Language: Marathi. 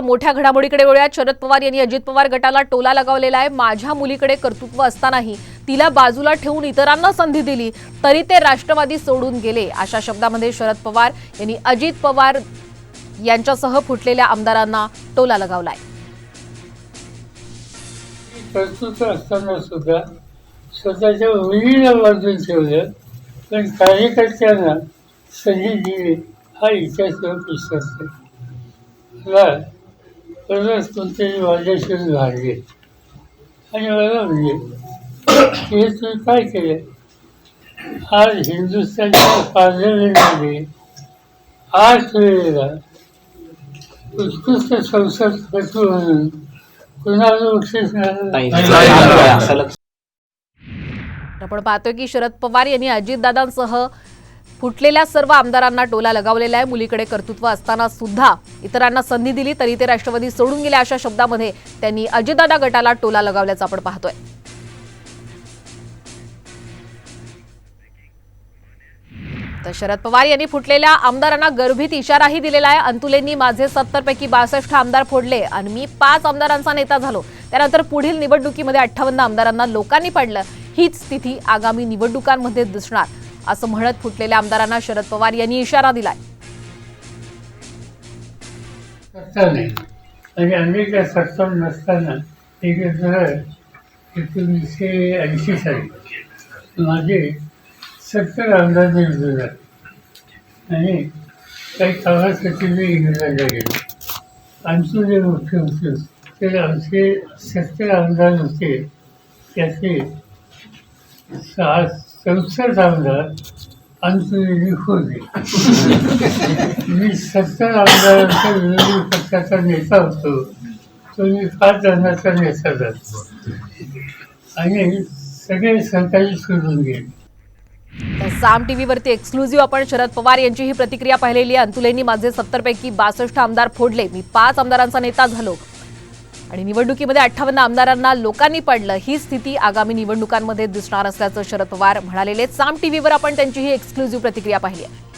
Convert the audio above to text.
मोठ्या घडामोडीकडे वळूयात. शरद पवार यांनी अजित पवार गटाला टोला लगावलेला आहे. माझ्या मुलीकडे कर्तृत्व असतानाही तिला बाजूला ठेवून इतरांना संधी दिली तरी ते राष्ट्रवादी सोडून गेले. अशा शब्दामध्ये शरद पवार यांनी अजित पवार यांच्यासह फुटलेल्या आमदारांना टोला लगावलाय. कर्तृत्व असताना सुद्धा स्वतःच्या मुलीला बाजून ठेवलं पण कार्यकर्त्यांना संधी दिली हा इतिहासावर विश्वास परत कोणतरी माझ्याशी वाढले आणि मला म्हणजे हे तुम्ही काय केलं? आज हिंदुस्थानच्या पार्लमेंटमध्ये आठ वेळेला उत्कृष्ट संसदपटू म्हणून कुणाला बक्षीस मिळालं आपण पाहतोय की शरद पवार यांनी अजितदादांसह फुटलेल्या सर्व आमदारांना टोला लगावलेला आहे. मुलीकडे कर्तृत्व असताना सुद्धा इतरांना संधी दिली तरी ते राष्ट्रवादी सोडून गेले अशा शब्दामध्ये त्यांनी अजितदादा गटाला टोला लगावल्याचं आपण पाहतोय. तर शरद पवार यांनी फुटलेल्या आमदारांना गर्भित इशाराही दिलेला आहे. अंतुलेंनी माझे सत्तर पैकी बासष्ट आमदार फोडले आणि मी पाच आमदारांचा नेता झालो. त्यानंतर पुढील निवडणुकीमध्ये अठ्ठावन्न आमदारांना लोकांनी पाडलं. हीच स्थिती आगामी निवडणुकांमध्ये दिसणार. असं म्हणत फुटलेल्या आमदारांना शरद पवार यांनी इशारा दिलाय. म्हणजे नाही आणि सक्षम नसताना एक हजार एकोणीसशे ऐंशी साली माझे सत्तर आमदार निवडून झाले आणि काही कामासाठी मी इंग्लंडला गेलो. आमचे जे मुख्य होते ते आमचे सत्तर आमदार होते त्याचे सहा चौसष्ट आमदार अंतुली होते मी सत्तर आमदारांचा विरोधी पक्षाचा नेता होतो तो मी पाच जणांचा नेता झालो आणि सगळे सहकारी सोडून गेले तर साम टीव्हीवरती एक्सक्लुझिव्ह आपण शरद पवार यांची ही प्रतिक्रिया पाहिलेली आहे. अंतुलेंनी माझे सत्तर पैकी बासष्ट आमदार फोडले. मी पाच आमदारांचा नेता झालो. आणि निवडणुकीमध्ये अठ्ठावन्न आमदारांना लोकांनी पडलं. ही स्थिती आगामी निवडणुकांमध्ये दिसणार असल्याचं शरद पवार म्हणालेले. साम टीव्हीवर आपण त्यांची ही एक्सक्लुझिव्ह प्रतिक्रिया पाहिली आहे.